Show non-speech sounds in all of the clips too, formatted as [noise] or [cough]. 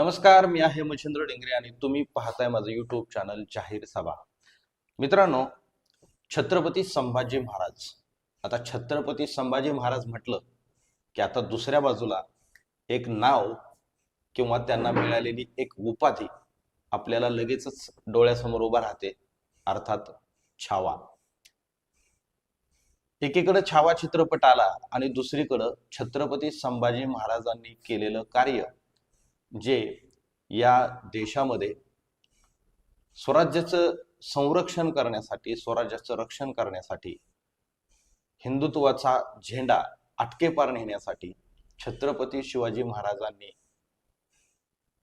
नमस्कार मी आहे मच्छिंद्र डेंगरे आणि तुम्ही पाहताय माझं युट्यूब चॅनल जाहीर सभा. मित्रांनो छत्रपती संभाजी महाराज. आता छत्रपती संभाजी महाराज म्हटलं की आता दुसऱ्या बाजूला एक नाव किंवा त्यांना मिळालेली एक उपाधी आपल्याला लगेचच डोळ्यासमोर उभा राहते अर्थात छावा. एकीकडे छावा चित्रपट आला आणि दुसरीकडं छत्रपती संभाजी महाराजांनी केलेलं कार्य जे या देशामध्ये स्वराज्याचं संरक्षण करण्यासाठी स्वराज्याचं रक्षण करण्यासाठी हिंदुत्वाचा झेंडा अटकेपार नेण्यासाठी छत्रपती शिवाजी महाराजांनी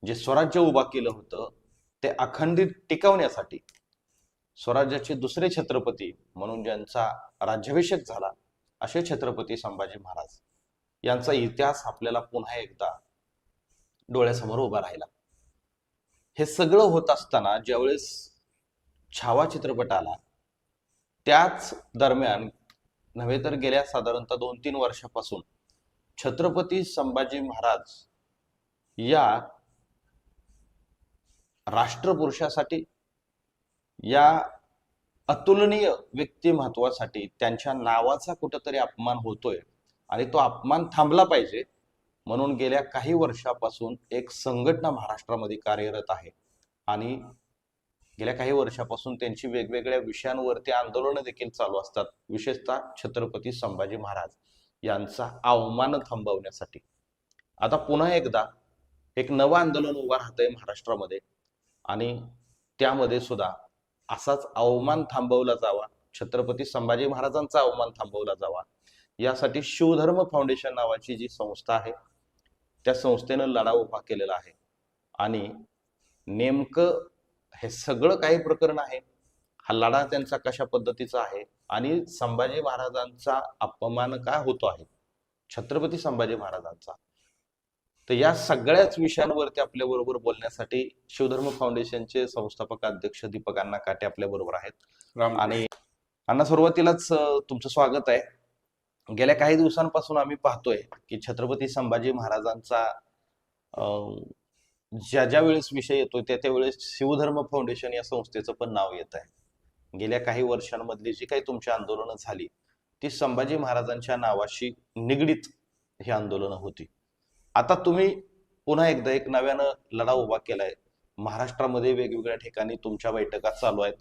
जे स्वराज्य उभा केलं होतं ते अखंडित टिकवण्यासाठी स्वराज्याचे दुसरे छत्रपती म्हणून ज्यांचा राज्याभिषेक झाला असे छत्रपती संभाजी महाराज. यांचा इतिहास आपल्याला पुन्हा एकदा डोळ्यासमोर उभा राहिला. हे सगळं होत असताना ज्यावेळेस छावा चित्रपट आला त्याच दरम्यान नव्हे तर गेल्या साधारणतः दोन तीन वर्षापासून छत्रपती संभाजी महाराज या राष्ट्रपुरुषासाठी या अतुलनीय व्यक्तिमत्वासाठी त्यांच्या नावाचा कुठंतरी अपमान होतोय आणि तो अपमान थांबला पाहिजे. म्हणून गेल्या काही वर्षापासून एक संघटना महाराष्ट्रामध्ये कार्यरत आहे. आणि गेल्या काही वर्षापासून त्यांची वेगवेगळ्या विषयांवरती आंदोलनं देखील चालू असतात. विशेषतः छत्रपती संभाजी महाराज यांचा अवमान थांबवण्यासाठी. आता पुन्हा एकदा एक नवं आंदोलन उभं राहतंय महाराष्ट्रामध्ये. आणि त्यामध्ये सुद्धा असाच अवमान थांबवला जावा. छत्रपती संभाजी महाराजांचा अवमान थांबवला जावा. यासाठी शिवधर्म फाउंडेशन नावाची जी संस्था आहे त्या संस्थेनं लढा उभा केलेला आहे. आणि नेमकं हे सगळं काही प्रकरण आहे. हा लढा त्यांचा कशा पद्धतीचा आहे? आणि संभाजी महाराजांचा अपमान काय होतो आहे? छत्रपती संभाजी महाराजांचा. तर या सगळ्याच विषयांवरती आपल्या बरोबर बोलण्यासाठी शिवधर्म फाउंडेशनचे संस्थापक अध्यक्ष दीपक अण्णा काटे आपल्या बरोबर आहेत आणि अण्णा सुरुवातीलाच तुमचं स्वागत आहे. गेल्या काही दिवसांपासून आम्ही पाहतोय की छत्रपती संभाजी महाराजांचा ज्या ज्या वेळेस विषय येतोय त्या त्यावेळेस शिवधर्म फाउंडेशन या संस्थेचं पण नाव येत आहे. गेल्या काही वर्षांमधली जी काही तुमची आंदोलनं झाली ती संभाजी महाराजांच्या नावाशी निगडीत ही आंदोलनं होती. आता तुम्ही पुन्हा एकदा एक नव्यानं लढा उभा केलाय. महाराष्ट्रामध्ये वेगवेगळ्या ठिकाणी तुमच्या बैठका चालू आहेत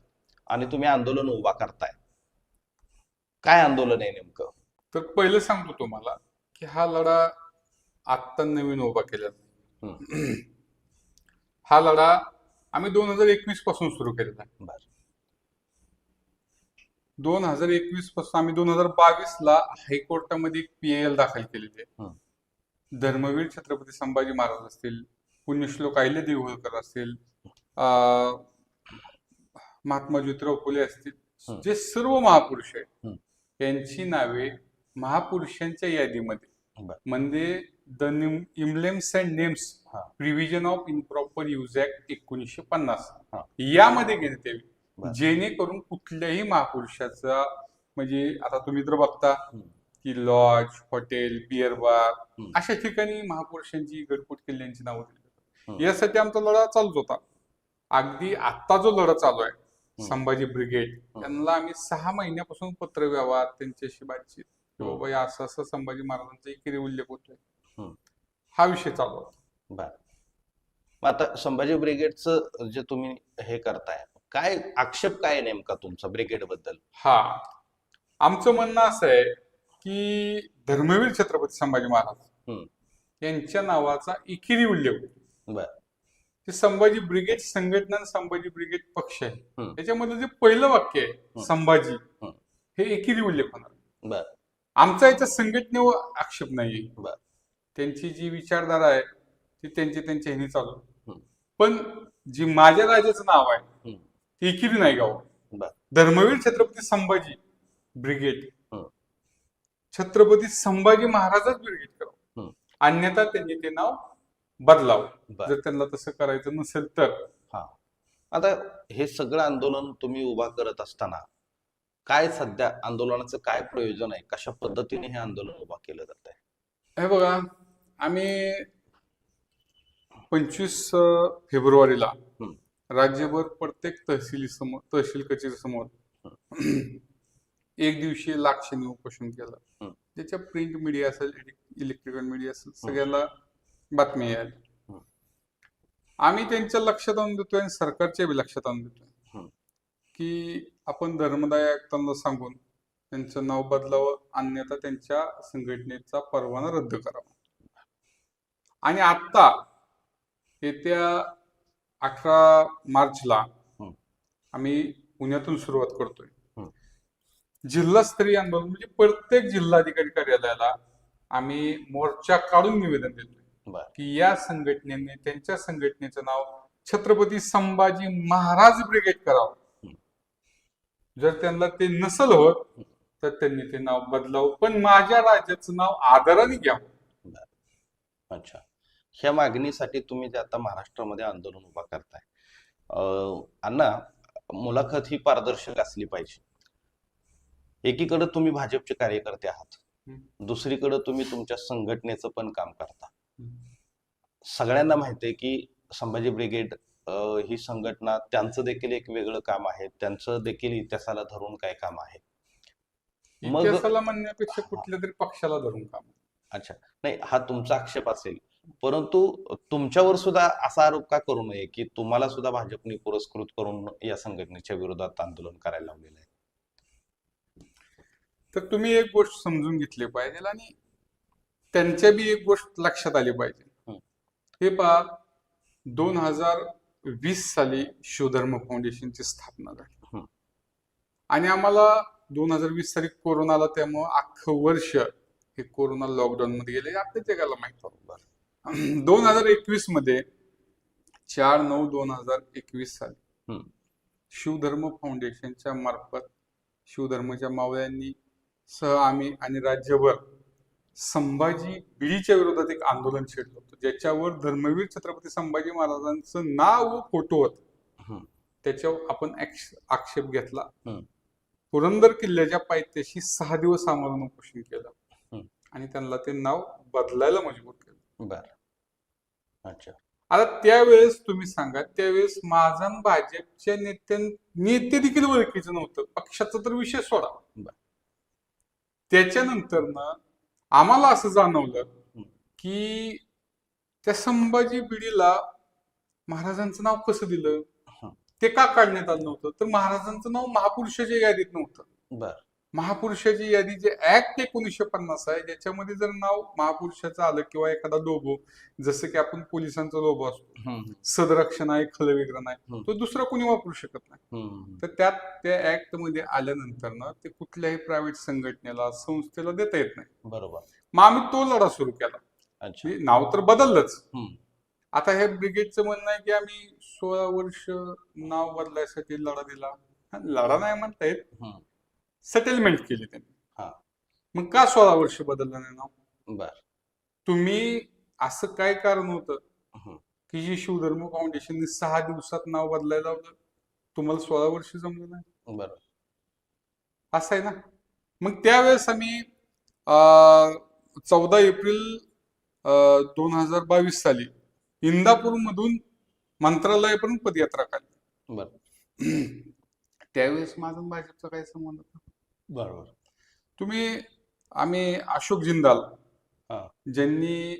आणि तुम्ही आंदोलन उभा करताय. काय आंदोलन आहे नेमकं? तर पहिलं सांगतो तुम्हाला की हा लढा आत्ता नवीन उभा केला. [clears throat] हा लढा आम्ही दोन हजार एकवीसपासून सुरू केलेला आहे दोन हजार एकवीसपासून आम्ही दोन हजार बावीस ला हायकोर्टामध्ये एक पी एल दाखल केलेली आहे. धर्मवीर छत्रपती संभाजी महाराज असतील पुण्यश्लोक अहिल्या देवळकर असतील महात्मा ज्योतिराव फुले असतील. जे सर्व महापुरुष आहेत हं. यांची नावे महापुरुषांच्या यादीमध्ये. म्हणजे the emblems and names. Prevention of improper use act एकोणीसशे पन्नास. यामध्ये घेण्यात यावी बर. जेणेकरून कुठल्याही महापुरुषाचा म्हणजे आता तुम्ही तर बघता. की लॉज हॉटेल बिअर बार. अशा ठिकाणी महापुरुषांची गडकोट किल्ल्यांची नावं दिली यासाठी आमचा लढा चालूच होता अगदी आत्ता जो लढा चालू आहे. संभाजी ब्रिगेड. त्यांना आम्ही सहा महिन्यापासून पत्र व्यवहार त्यांच्याशी बातचीत की. बाबा असं असं संभाजी महाराजांचा एकेरी उल्लेख होतोय हं. हा विषय चालू होता बर आता संभाजी ब्रिगेडचं जे तुम्ही हे करताय काय आक्षेप काय आहे नेमका तुमचा ब्रिगेडबद्दल हा आमचं म्हणणं असं आहे की धर्मवीर छत्रपती संभाजी महाराज हं. यांच्या नावाचा एकेरी उल्लेख होतो बर ते संभाजी ब्रिगेड संघटना संभाजी ब्रिगेड पक्ष आहे. त्याच्यामध्ये जे पहिलं वाक्य आहे. संभाजी हं. हे एकेरी उल्लेख होणार बर आमचा याच्या संघटनेवर आक्षेप नाही. त्यांची जी विचारधारा आहे ती त्यांची त्यांच्या ह्यानी चालू. पण जी माझ्या राजाचं नाव आहे. ते एकेरी नाही गाव धर्मवीर छत्रपती संभाजी ब्रिगेड. छत्रपती संभाजी महाराजच ब्रिगेड करावं. अन्यथा त्यांनी ते नाव बदलावं जर त्यांना तसं करायचं नसेल तर आता हे सगळं आंदोलन तुम्ही उभा करत असताना काय सध्या आंदोलनाचं काय प्रयोजन आहे कशा पद्धतीने हे आंदोलन उभा केलं जात आहे हे बघा आम्ही पंचवीस फेब्रुवारीला. राज्यभर प्रत्येक तहसीली समोर तहसील कचेरी समोर एक दिवशी लाक्षणिक उपोषण केलं. ज्याच्या प्रिंट मीडिया असेल इलेक्ट्रिकल मीडिया असेल सगळ्याला बातमी यायला. आम्ही त्यांच्या लक्षात आणून देतोय आणि सरकारच्या बी लक्षात आणून देतोय. की आपण धर्मदाय आयुक्तांना सांगून त्यांचं नाव बदलावं अन्यथा त्यांच्या संघटनेचा परवाना रद्द करावा आणि आता येत्या अठरा मार्चला. आम्ही पुण्यातून सुरुवात करतोय. जिल्हास्तरीय आंदोलन म्हणजे प्रत्येक जिल्हाधिकारी कार्यालयाला आम्ही मोर्चा काढून निवेदन देतोय की या संघटनेने त्यांच्या संघटनेचं नाव छत्रपती संभाजी महाराज ब्रिगेड करावं. जर त्यांना ते नसल होत तर त्यांनी ते नाव बदलावं. पण माझ्या राज्याचं नाव आदराने घ्यावं. अच्छा. ह्या मागणीसाठी तुम्ही जे आता महाराष्ट्रामध्ये आंदोलन उभा करताय अं, अण्णा मुलाखत ही पारदर्शक असली पाहिजे. एकीकडे तुम्ही भाजपचे कार्यकर्ते आहात. दुसरीकडे तुम्ही तुमच्या संघटनेचं पण काम करता. सगळ्यांना माहिती आहे की संभाजी ब्रिगेड ही संघटना त्यांचं देखील एक वेगळं काम आहे. त्यांचं देखील इतिहासाला धरून काय काम आहे? मग- इतिहासाला म्हणण्यापेक्षा कुठल्या तरी पक्षाला धरून काम अच्छा. नाही हा तुमचा आक्षेप असेल. परंतु तुमच्यावर सुद्धा असा आरोप का करू नये की तुम्हाला सुद्धा भाजपने पुरस्कृत करून या संघटनेच्या विरोधात आंदोलन करायला लावलेलं आहे? तर तुम्ही एक गोष्ट समजून घेतली पाहिजे आणि त्यांच्या बी एक गोष्ट लक्षात आली पाहिजे. हं. हे पहा दोन हजार वीस साली शिवधर्म फाउंडेशनची स्थापना झाली. आणि आम्हाला दोन हजार वीस साली कोरोना आला त्यामुळं अख्खं वर्ष हे कोरोना लॉकडाऊन मध्ये गेले आपल्या जगाला माहीत होतं दोन हजार एकवीसमध्ये चार नऊ दोन हजार एकवीस साली. शिवधर्म फाउंडेशनच्या मार्फत शिवधर्माच्या मावळ्यांनी सह आम्ही आणि राज्यभर संभाजी बिडीच्या विरोधात एक आंदोलन छेडलं होतं. ज्याच्यावर धर्मवीर छत्रपती संभाजी महाराजांचं नाव व फोटो होत. त्याच्यावर आपण आक्षेप घेतला. पुरंदर किल्ल्याच्या पायथ्याशी सहा दिवस आम्हाला उपोषण केलं. आणि त्यांना ते नाव बदलायला मजबूर केलं. बर. अच्छा. आता त्यावेळेस तुम्ही सांगा त्यावेळेस माझा भाजपच्या नेत्यां नेते देखील ओळखीचं नव्हतं. पक्षाचा तर विषय सोडा. त्याच्यानंतर ना आम्हाला असं जाणवलं. की त्या संभाजी पिढीला महाराजांचं नाव कसं दिलं. ते का काढण्यात आलं नव्हतं तर महाराजांचं नाव महापुरुषाच्या यादीत नव्हतं बर महापुरुषाची यादी जे ऍक्ट एकोणीसशे पन्नास आहे ज्याच्यामध्ये जर नाव महापुरुषाचं आलं किंवा एखादा लोगो जसं की आपण पोलिसांचा लोगो असतो. सदरक्षण आहे खलविग्रहण आहे. तो दुसरा कोणी वापरू शकत नाही. तर त्यात त्या ऍक्टमध्ये आल्यानंतर ना ते कुठल्याही प्रायव्हेट संघटनेला संस्थेला देता येत नाही. बरोबर. मग आम्ही तो लढा सुरू केला. म्हणजे नाव तर बदललंच. आता ह्या ब्रिगेडचं म्हणणं आहे की आम्ही सोळा वर्ष नाव बदलायसाठी लढा दिला. हा, लढा नाही म्हणता येत. सेटलमेंट केली त्यांनी. हा. मग का सोळा वर्ष बदललं नाही नाव? बर. तुम्ही असं काय कारण होतं. की जी शिवधर्म फाउंडेशनने सहा दिवसात नाव बदलायला लावलं? तुम्हाला सोळा वर्ष जमलं नाही? बरोबर असं आहे ना? मग त्यावेळेस आम्ही चौदा एप्रिल दोन हजार बावीस साली इंदापूरमधून मंत्रालयापर्यंत पदयात्रा काढली. बर. [clears throat] त्यावेळेस माझा आणि भाजपचा काय संबंध होता? बरोबर तुम्ही आम्ही अशोक जिंदाल हा. ज्यांनी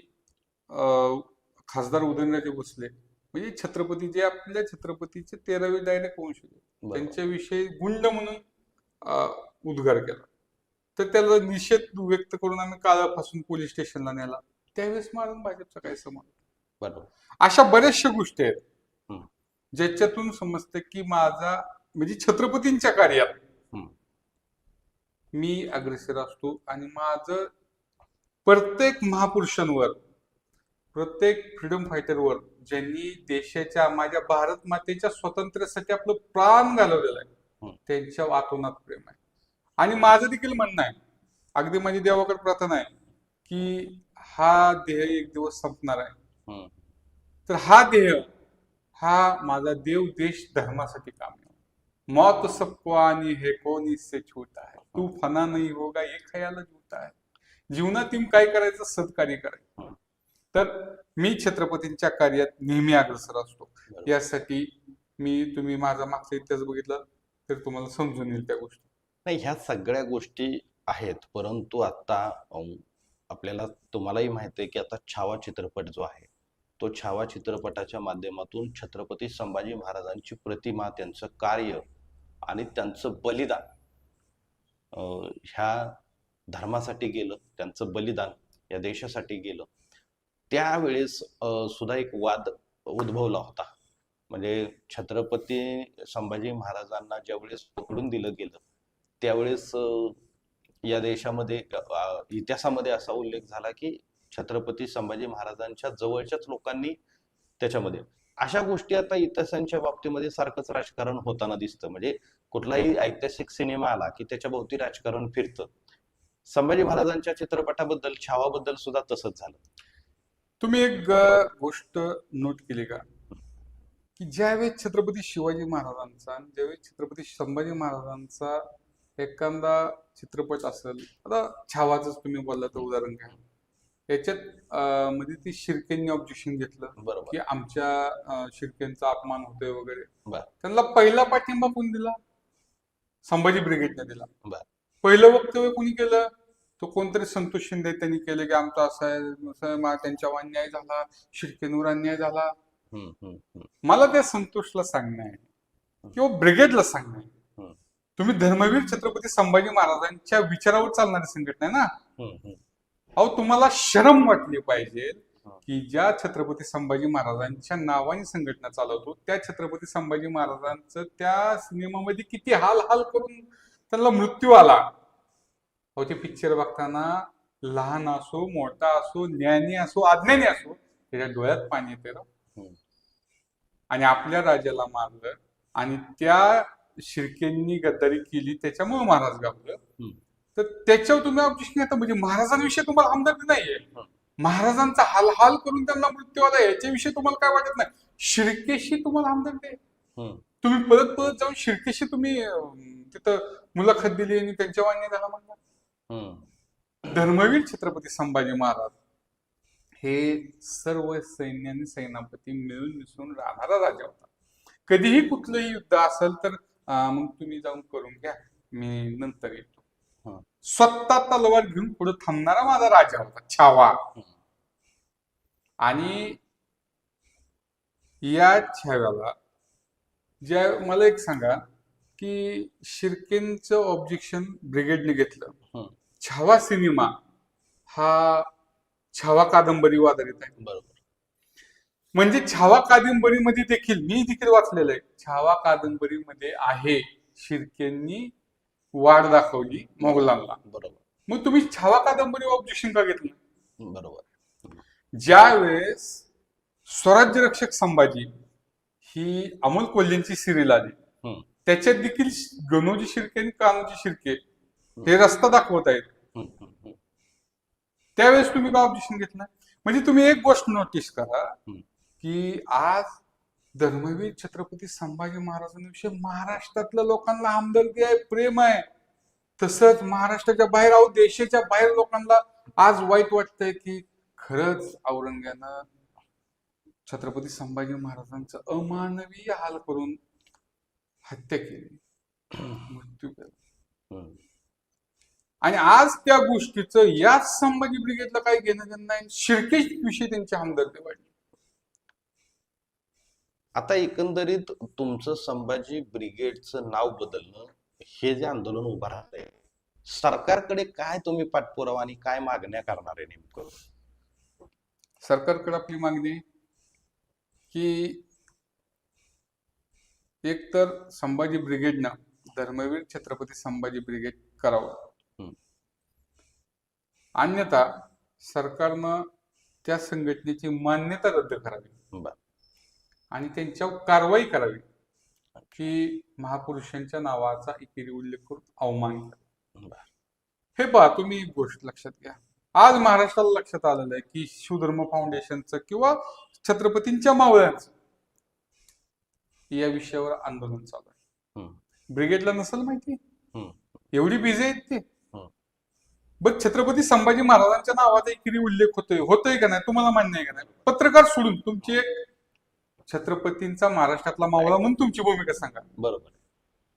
अं, खासदार उदयनराजे भोसले म्हणजे छत्रपती जे आपल्या छत्रपतीचे तेरावे डायरेक्ट वंश होते बरोबर त्यांच्याविषयी गुंड म्हणून अं, उद्गार केला तर त्याला निषेध व्यक्त करून आम्ही काळापासून पोलीस स्टेशनला नेला त्यावेळेस आणि भाजपचा काय संबंध बरोबर अशा बऱ्याचशा गोष्टी आहेत हम्म. ज्याच्यातून समजतं की माझा म्हणजे छत्रपतींच्या कार्यात. मी अग्रेसर असतो आणि माझं प्रत्येक महापुरुषांवर प्रत्येक फ्रीडम फायटरवर ज्यांनी देशाच्या माझ्या भारत मातेच्या स्वातंत्र्यासाठी आपलं प्राण घालवलेलं आहे. त्यांच्या वातोनात प्रेम आहे आणि माझं देखील म्हणणं आहे अगदी माझी देवाकडे प्रार्थना आहे की हा देह एक दिवस संपणार आहे. तर हा देह हा माझा देव देश धर्मासाठी काम आहे मौत सबको आनी है कौन इससे छूटा है तू फना नहीं होगा ये खयाल झूठा है जीवनात तुम्ही काय करायचं? सत्कार्य करायचं. तर मी छत्रपतींच्या कार्यात नेहमी अग्रसर असतो. यासाठी मी तुम्ही माझा मागचा इतिहास बघितला तर तुम्हाला समजून येईल त्या गोष्टी. नाही ह्या सगळ्या गोष्टी आहेत. परंतु आता आपल्याला तुम्हालाही माहिती आहे की आता छावा चित्रपट जो आहे तो छावा चित्रपटाच्या माध्यमातून छत्रपती संभाजी महाराजांची प्रतिमा त्यांचं कार्य आणि त्यांचं बलिदान ह्या धर्मासाठी गेलं त्यांचं बलिदान या देशासाठी गेलं त्यावेळेस सुद्धा एक वाद उद्भवला होता. म्हणजे छत्रपती संभाजी महाराजांना ज्यावेळेस पकडून दिलं गेलं त्यावेळेस या देशामध्ये इतिहासामध्ये असा उल्लेख झाला की छत्रपती संभाजी महाराजांच्या जवळच्याच लोकांनी त्याच्यामध्ये अशा गोष्टी आता इतिहासांच्या बाबतीमध्ये सारखंच राजकारण होताना दिसतं. म्हणजे कुठलाही ऐतिहासिक सिनेमा आला की त्याच्या भोवती राजकारण फिरतं. संभाजी महाराजांच्या चित्रपटाबद्दल छावाबद्दल सुद्धा तसंच झालं. तुम्ही एक गोष्ट नोट केली का? की ज्यावेळेस छत्रपती शिवाजी महाराजांचा आणि ज्यावेळेस छत्रपती संभाजी महाराजांचा एखादा चित्रपट असेल आता छावाच तुम्ही बोलला तर उदाहरण घ्या. याच्यात मध्ये ती शिर्केंनी ऑब्जेक्शन घेतलं बरोबर. की आमच्या शिर्केंचा अपमान होतोय वगैरे. त्यांना पहिला पाठिंबा कोण दिला? संभाजी ब्रिगेडने दिला. पहिलं वक्तव्य कोणी केलं तो कोणतरी संतोष शिंदे त्यांनी केलं की आमचा असा आहे त्यांच्यावर अन्याय झाला शिर्केंवर अन्याय झाला. मला त्या संतोषला सांगणं आहे किंवा ब्रिगेडला सांगणं आहे. तुम्ही धर्मवीर छत्रपती संभाजी महाराजांच्या विचारावर चालणारी संघटना आहे ना. अहो तुम्हाला शरम वाटली पाहिजे. की ज्या छत्रपती संभाजी महाराजांच्या नावाने संघटना चालवतो त्या छत्रपती संभाजी महाराजांचं त्या सिनेमामध्ये किती हाल हाल करून त्यांना मृत्यू आला अहो ते पिक्चर बघताना लहान असो मोठा असो ज्ञानी असो अज्ञानी असो त्याच्या डोळ्यात पाणी येते. हम्म. आणि आपल्या राजाला मारलं आणि त्या शिर्केंनी गद्दारी केली त्याच्यामुळे महाराज गावलं. तर त्याच्यावर तुम्ही ऑब्जेक्शन घेता म्हणजे महाराजांविषयी तुम्हाला हमदर्दी नाहीये महाराजांचा हालहाल करून त्यांना मृत्यू आला याच्याविषयी तुम्हाला काय वाटत नाही शिर्केशी तुम्हाला हम्म. तुम्ही परत परत जाऊन शिर्केशी तुम्ही तिथं मुलाखत दिली आणि त्यांच्या वाणी झाला म्हणला. धर्मवीर छत्रपती संभाजी महाराज हे सर्व सैन्य आणि सेनापती मिळून मिसळून राहणारा राजा होता कधीही कुठलंही युद्ध असेल तर मग तुम्ही जाऊन करून घ्या मी नंतर हं. स्वतः तलवार घेऊन पुढे थांबणारा माझा राजा होता छावा. आणि या छाव्याला ज्या मला एक सांगा की शिर्केंचं ऑब्जेक्शन ब्रिगेडने घेतलं. छावा सिनेमा हा छावा कादंबरी आधारित आहे. बरोबर. म्हणजे छावा कादंबरीमध्ये देखील मी देखील वाचलेलं आहे छावा कादंबरीमध्ये आहे शिर्केंनी वाढ दाखवली मोगलांना. बरोबर. मग तुम्ही छावा कादंबरी ऑब्जेक्शन का घेतलं? बरोबर. ज्या वेळेस स्वराज्य रक्षक संभाजी ही अमोल कोल्हेंची सिरियल आली. त्याच्यात देखील गणोजी शिर्के आणि कान्होजी शिर्के हे रस्ता दाखवत आहेत. त्यावेळेस तुम्ही का ऑब्जेक्शन घेतलं? म्हणजे तुम्ही एक गोष्ट नोटीस करा. की आज धर्मवीर छत्रपती संभाजी महाराजांविषयी महाराष्ट्रातल्या लोकांना हमदर्दी आहे प्रेम आहे. तसंच महाराष्ट्राच्या बाहेर अहो देशाच्या बाहेर लोकांना आज वाईट वाटतंय की खरंच औरंग्यानं छत्रपती संभाजी महाराजांचं अमानवीय हाल करून हत्या केली. मृत्यू केला. आणि आज त्या गोष्टीचं याच संभाजी ब्रिगेडला काही घेणं देणं नाही. शिर्केश विषयी त्यांची हमदर्दी वाढली. आता एकंदरीत तुमचं संभाजी ब्रिगेडचं नाव बदलणं हे जे आंदोलन उभं राहतंय सरकारकडे काय तुम्ही पाठपुरावा आणि काय मागण्या करणार आहे नेमकं सरकारकडे आपली मागणी की एक तर संभाजी ब्रिगेडनं धर्मवीर छत्रपती संभाजी ब्रिगेड करावं. अन्यथा सरकारनं त्या संघटनेची मान्यता रद्द करावी. आणि त्यांच्यावर कारवाई करावी. की महापुरुषांच्या नावाचा एकेरी उल्लेख करून अवमान करा. हे पहा तुम्ही एक गोष्ट लक्षात घ्या. आज महाराष्ट्राला लक्षात आलेलं आहे की शिवधर्म फाउंडेशनचं किंवा छत्रपतींच्या मावळ्यांचं या विषयावर आंदोलन चालू आहे. ब्रिगेडला नसेल माहिती. एवढी बिझी आहेत ते. बरं छत्रपती संभाजी महाराजांच्या नावाचा एकेरी उल्लेख होतोय. होतोय का नाही? तुम्हाला मान्य आहे का नाही? पत्रकार सोडून तुमची एक छत्रपतींचा महाराष्ट्रातला मावळा म्हणून तुमची भूमिका सांगा. बरोबर.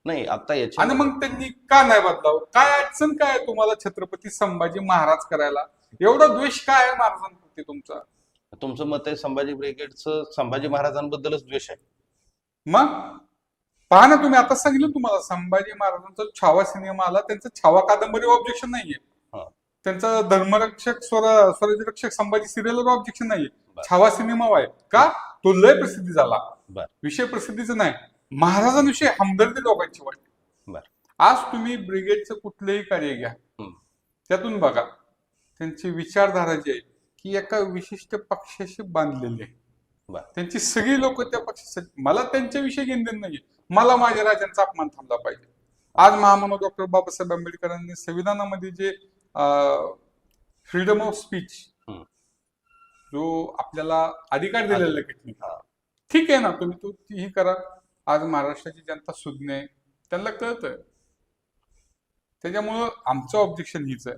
नाही आता याच्या आणि मग त्यांनी का नाही बदलावं? काय अडचण काय तुम्हाला छत्रपती संभाजी महाराज करायला? एवढा द्वेष काय आहे महाराजांप्रती तुमचा? तुमचं मत आहे संभाजी ब्रिगेडचं संभाजी महाराजांबद्दलच द्वेष आहे. मग? पहा ना तुम्ही आता सांगितलं तुम्हाला संभाजी महाराजांचा छावा सिनेमा आला त्यांचा छावा कादंबरी ऑब्जेक्शन नाहीये. त्यांचा धर्मरक्षक स्वर स्वराज्यरक्षक संभाजी सिरियलवर ऑब्जेक्शन नाहीये. छावा सिनेमा आहे का? तो लय प्रसिद्धी झाला. विषय प्रसिद्धीचा नाही. महाराजांविषयी हमदर्दी लोकांची वाटते. आज तुम्ही ब्रिगेडचं कुठलंही कार्य घ्या. त्यातून बघा. त्यांची विचारधारा जी आहे की एका विशिष्ट पक्षाशी बांधलेली आहे. त्यांची सगळी लोक त्या पक्षासाठी मला त्यांच्याविषयी घेणदेण नाहीये. मला माझ्या राजांचा अपमान थांबला पाहिजे. आज महामानव डॉक्टर बाबासाहेब आंबेडकरांनी संविधानामध्ये जे फ्रीडम ऑफ स्पीच. जो आपल्याला अधिकार दिलेला आहे. ठीक आहे ना तुम्ही तो ही करा. आज महाराष्ट्राची जनता सुज्ञ आहे त्यांना कळतंय. त्याच्यामुळं आमचं ऑब्जेक्शन हीच आहे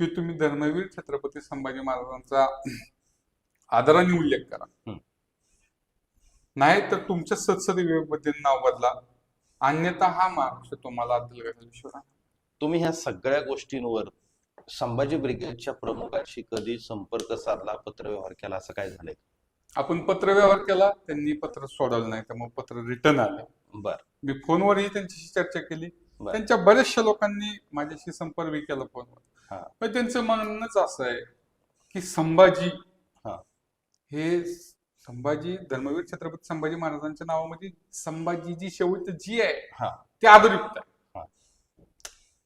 की तुम्ही धर्मवीर छत्रपती संभाजी महाराजांचा आदराने उल्लेख करा. नाही तर तुमच्या संसदी विभागामध्ये नाव बदला अन्यथा हा महाराष्ट्र तुम्हाला राहणार तुम्ही ह्या सगळ्या गोष्टींवर संभाजी ब्रिगेडच्या प्रमुखांशी कधी संपर्क साधला पत्रव्यवहार केला असं काय झालंय आपण पत्रव्यवहार केला त्यांनी पत्र सोडवलं नाही त्यामुळे पत्र रिटर्न आलं बर मी फोनवरही त्यांच्याशी चर्चा केली. त्यांच्या बऱ्याचशा लोकांनी माझ्याशी संपर्क केला. फोनवर त्यांचं म्हणणंच असं आहे की संभाजी हा. हे संभाजी धर्मवीर छत्रपती संभाजी महाराजांच्या नावामध्ये संभाजी जी शेवट जी आहे हा. ते. आहे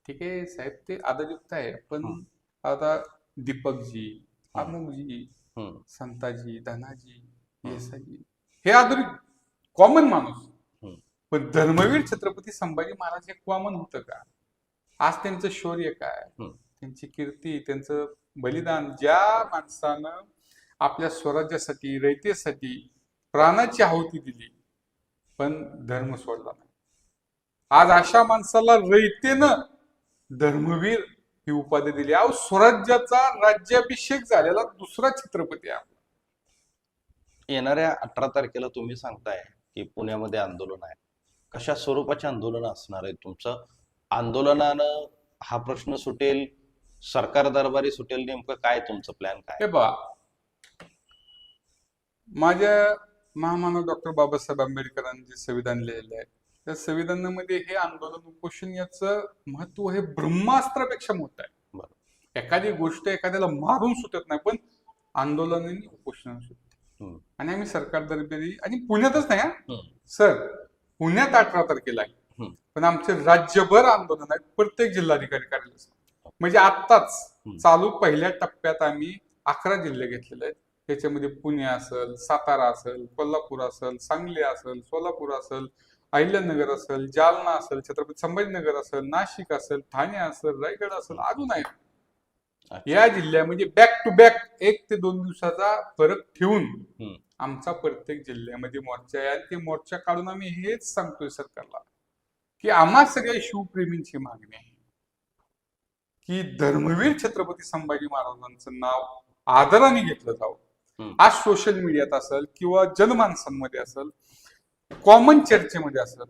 ठीक आहे साहेब ते आदरयुक्त आहे पण. आता दीपकजी हम्म. संताजी धनाजी. येसाजी हे आधुनिक कॉमन माणूस. पण धर्मवीर छत्रपती संभाजी महाराज हे कॉमन होतं का आज त्यांचं शौर्य काय. त्यांची कीर्ती त्यांचं बलिदान ज्या माणसानं आपल्या स्वराज्यासाठी रयतेसाठी प्राणाची आहुती दिली पण धर्म सोडला नाही आज अशा माणसाला रयतेनं धर्मवीर ही उपाधी दिली. अहो स्वराज्याचा राज्याभिषेक झालेला दुसरा छत्रपती आहे आपला. येणाऱ्या अठरा तारखेला तुम्ही सांगताय की पुण्यामध्ये आंदोलन आहे. कशा स्वरूपाचे आंदोलन असणार आहे तुमचं? आंदोलनानं हा प्रश्न सुटेल? सरकार दरबारी सुटेल? नेमकं काय तुमचं प्लॅन काय? हे पहा माझ्या महामानव डॉक्टर बाबासाहेब आंबेडकरांनी जे संविधान लिहिलेलं आहे त्या संविधानामध्ये हे आंदोलन उपोषण याचं महत्त्व हे ब्रह्मास्त्रापेक्षा मोठं आहे. एखादी गोष्ट एखाद्याला मारून सुटत नाही पण आंदोलनाने उपोषण सुटते. आणि आम्ही सरकार दरबारी आणि पुण्यातच नाही हा. सर पुण्यात अठरा तारखेला आहे. पण आमचे राज्यभर आंदोलन आहे प्रत्येक जिल्हाधिकारी कार्यालयात म्हणजे आत्ताच हम्म. चालू पहिल्या टप्प्यात आम्ही अकरा जिल्हे घेतलेले आहेत त्याच्यामध्ये पुणे असेल सातारा असेल कोल्हापूर असेल सांगली असेल सोलापूर असेल अहिल्यानगर असेल जालना असेल छत्रपती संभाजीनगर असेल नाशिक असेल ठाणे असेल रायगड असेल अजून आहे. या जिल्ह्यामध्ये बॅक टू बॅक एक ते दोन दिवसाचा फरक ठेवून. आमचा प्रत्येक जिल्ह्यामध्ये मोर्चा आहे आणि ते मोर्चा काढून आम्ही हेच सांगतोय सरकारला की आम्हा सगळ्या शिवप्रेमींची मागणी आहे की धर्मवीर छत्रपती संभाजी महाराजांचं नाव आदराने घेतलं जावं. आज सोशल मीडियात असेल किंवा जनमानसांमध्ये असेल कॉमन चर्चेमध्ये असेल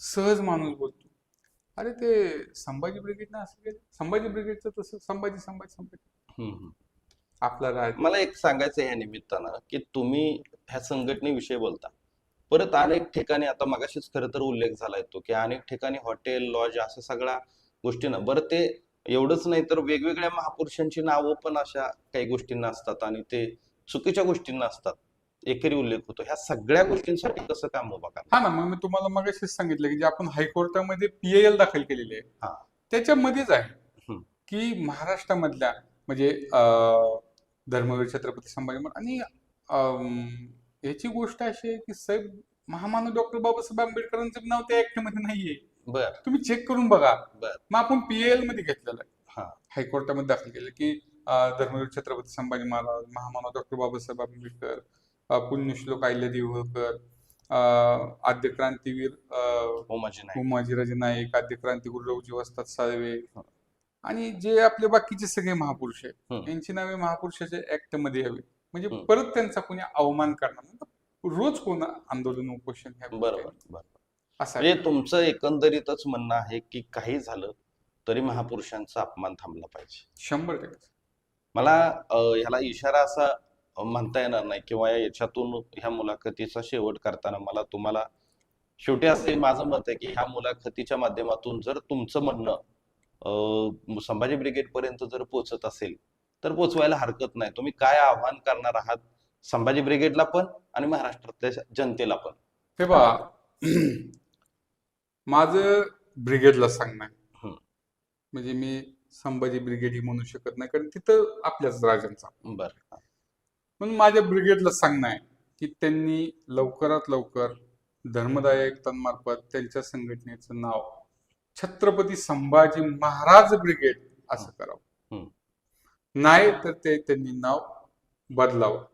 सहज माणूस बोलतो. अरे ते संभाजी ब्रिगेडनं असं केलं संभाजी ब्रिगेडचं तसं संभाजी संभाजी संभाजी. आपला राज. मला एक सांगायचं या निमित्तानं की तुम्ही ह्या संघटनेविषयी बोलता. परत अनेक ठिकाणी आता मगाशीच खरं तर उल्लेख झाला येतो की अनेक ठिकाणी हॉटेल लॉज असं सगळ्या गोष्टीनं. बरं ते एवढंच नाही तर वेगवेगळ्या महापुरुषांची नावं पण अशा काही गोष्टींना असतात आणि ते चुकीच्या गोष्टींना असतात. एकेरी उल्लेख होतो. ह्या सगळ्या गोष्टींसाठी कसं काम उभा करा हा ना मग मी तुम्हाला मगाशीच सांगितलं की जे आपण हायकोर्टामध्ये पीएल दाखल केलेली हा. आहे त्याच्यामध्येच आहे. की महाराष्ट्रामधल्या म्हणजे धर्मवीर छत्रपती संभाजी आणि याची गोष्ट अशी आहे की साहेब महामानव डॉक्टर बाबासाहेब आंबेडकरांचं नाव त्या ऍक्टमध्ये नाहीये. बर. तुम्ही चेक करून बघा. मग आपण पीएलमध्ये घेतलेलं आहे. हा. हायकोर्टामध्ये दाखल केलं की धर्मवीर छत्रपती संभाजी महाराज महामानव डॉक्टर बाबासाहेब आंबेडकर पुण्यश्लोक अं, आद्य क्रांतीवीर उमाजीराजे नाईक आद्य क्रांतीगुरु रवजी वस्ताद साळवे आणि जे आपले बाकीचे सगळे महापुरुष आहेत. यांची नावे महापुरुषाच्या ऍक्टमध्ये यावी म्हणजे. परत त्यांचा कोणी अवमान करणार नाही. रोज कोण आंदोलन उपोषण बरोबर. म्हणजे तुमचं एकंदरीतच म्हणणं आहे की काही झालं तरी महापुरुषांचा अपमान थांबला पाहिजे शंभर टक्के मला ह्याला इशारा असा म्हणता येणार नाही किंवा याच्यातून ह्या मुलाखतीचा शेवट करताना मला तुम्हाला शेवटी असे माझं मत आहे की ह्या मुलाखतीच्या माध्यमातून जर तुमचं म्हणणं संभाजी ब्रिगेड पर्यंत जर पोहोचत असेल तर पोचवायला हरकत नाही. तुम्ही काय आव्हान करणार आहात? संभाजी ब्रिगेडला पण आणि महाराष्ट्रातल्या जनतेला पण. हे पहा माझं ब्रिगेडला सांगणं आहे. हम्म. म्हणजे मी संभाजी ब्रिगेड ही म्हणू शकत नाही कारण तिथं आपल्याच राजांचा. बरं. म्हणून माझ्या ब्रिगेडला सांगणं आहे की त्यांनी लवकरात लवकर धर्मदाय आयुक्तांमार्फत त्यांच्या संघटनेचं नाव छत्रपती संभाजी महाराज ब्रिगेड असं करावं. नाही तर ते त्यांनी नाव बदलावं.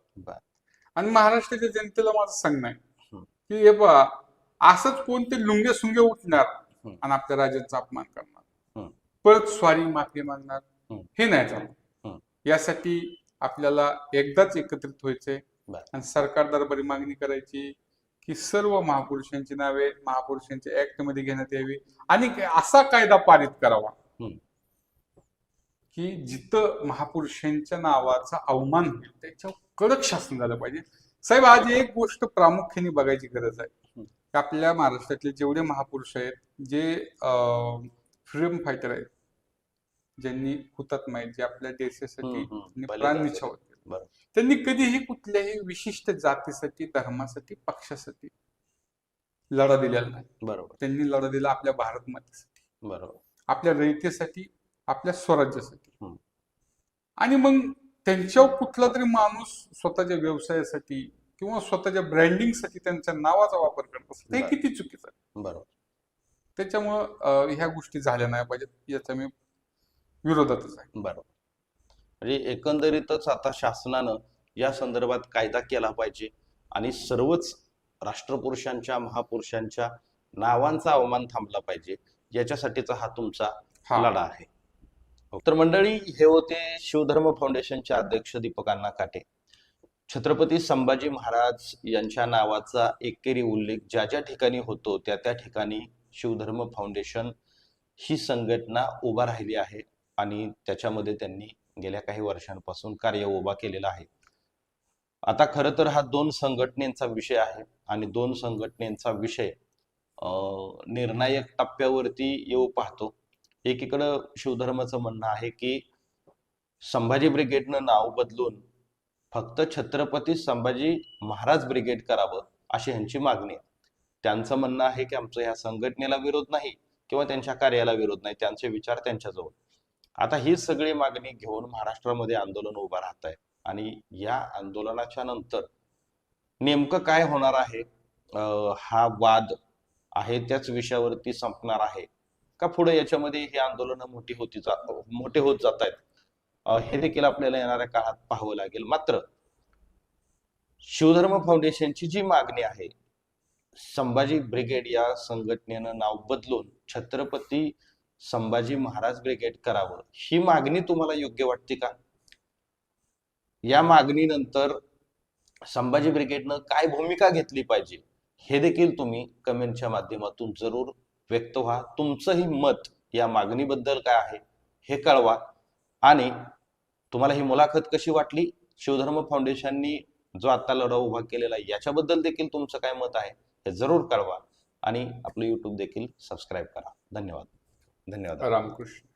आणि महाराष्ट्राच्या जनतेला माझं सांगणं आहे. की हे पहा असंच कोणते लुंगे सुंगे उठणार. आणि आपल्या राजांचा अपमान करणार. परत स्वारी माफी मागणार. हे नाही चालणार हम्म. यासाठी आपल्याला एकदाच एकत्रित व्हायचंय. आणि सरकार दरबारी मागणी करायची की सर्व महापुरुषांची नावे महापुरुषांच्या ऍक्टमध्ये घेण्यात यावी आणि असा कायदा पारित करावा. की जिथं महापुरुषांच्या नावाचा अवमान होईल त्याच्यावर कडक शासन झालं पाहिजे साहेब आज एक गोष्ट प्रामुख्याने बघायची गरज आहे. की आपल्या महाराष्ट्रातले जेवढे महापुरुष आहेत जे फ्रीडम फायटर आहेत ज्यांनी हुतात्मा आहेत जे आपल्या देशासाठी प्राण. बरोबर. त्यांनी कधीही कुठल्याही विशिष्ट जातीसाठी धर्मासाठी पक्षासाठी लढा दिलेला नाही. बरोबर. त्यांनी लढा दिला आपल्या भारत मातेसाठी बरोबर. आपल्या रयतेसाठी आपल्या स्वराज्यासाठी. आणि मग त्यांच्यावर कुठला तरी माणूस स्वतःच्या व्यवसायासाठी किंवा स्वतःच्या ब्रँडिंगसाठी त्यांच्या नावाचा वापर करत हे बरं. किती चुकीचं आहे. बरोबर. त्याच्यामुळं ह्या गोष्टी झाल्या नाही पाहिजेत. याचा मी विरोधातच आहे. बरोबर. म्हणजे एकंदरीतच आता शासनानं या संदर्भात कायदा केला पाहिजे आणि सर्वच राष्ट्रपुरुषांच्या महापुरुषांच्या नावांचा अवमान थांबला पाहिजे याच्यासाठीचा हा तुमचा लढा आहे. तर मंडळी हे होते शिवधर्म फाउंडेशनचे अध्यक्ष दीपक अण्णा काटे. छत्रपती संभाजी महाराज यांच्या नावाचा एकेरी उल्लेख ज्या ज्या ठिकाणी होतो त्या त्या ठिकाणी शिवधर्म फाउंडेशन ही संघटना उभा राहिली आहे. आणि त्याच्यामध्ये त्यांनी गेल्या काही वर्षांपासून कार्य उभा केलेला आहे. आता खरं तर हा दोन संघटनेचा विषय आहे आणि दोन संघटनेचा विषय अं, निर्णायक टप्प्यावरती येऊ पाहतो. एकीकडं शिवधर्माचं म्हणणं आहे की संभाजी ब्रिगेडनं नाव बदलून फक्त छत्रपती संभाजी महाराज ब्रिगेड करावं अशी ह्यांची मागणी आहे. त्यांचं म्हणणं आहे की आमचं ह्या संघटनेला विरोध नाही किंवा त्यांच्या कार्याला विरोध नाही त्यांचे विचार त्यांच्याजवळ. आता ही सगळी मागणी घेऊन महाराष्ट्रामध्ये आंदोलन उभं राहत आहे आणि या आंदोलनाच्या नंतर नेमकं काय होणार आहे? हा वाद आहे त्याच विषयावरती संपणार आहे का पुढे याच्यामध्ये ही आंदोलनं मोठी होती जा मोठे होत जात आहेत हे देखील आपल्याला येणाऱ्या काळात पाहावं लागेल. मात्र शिवधर्म फाउंडेशनची जी मागणी आहे संभाजी ब्रिगेड या संघटनेनं नाव बदलून छत्रपती संभाजी महाराज ब्रिगेड करावं. ही मागणी तुम्हाला योग्य वाटते का? या मागणीनंतर संभाजी ब्रिगेडनं काय भूमिका घेतली पाहिजे हे देखील तुम्ही कमेंटच्या माध्यमातून जरूर व्यक्त व्हा. तुमचंही मत या मागणीबद्दल काय आहे हे कळवा. आणि तुम्हाला ही मुलाखत कशी वाटली शिवधर्म फाउंडेशननी जो आता लढा उभा केलेला आहे याच्याबद्दल देखील तुमचं काय मत आहे हे जरूर कळवा. आणि आपलं यूट्यूब देखील सबस्क्राईब करा. धन्यवाद. धन्यवाद. रामकृष्ण.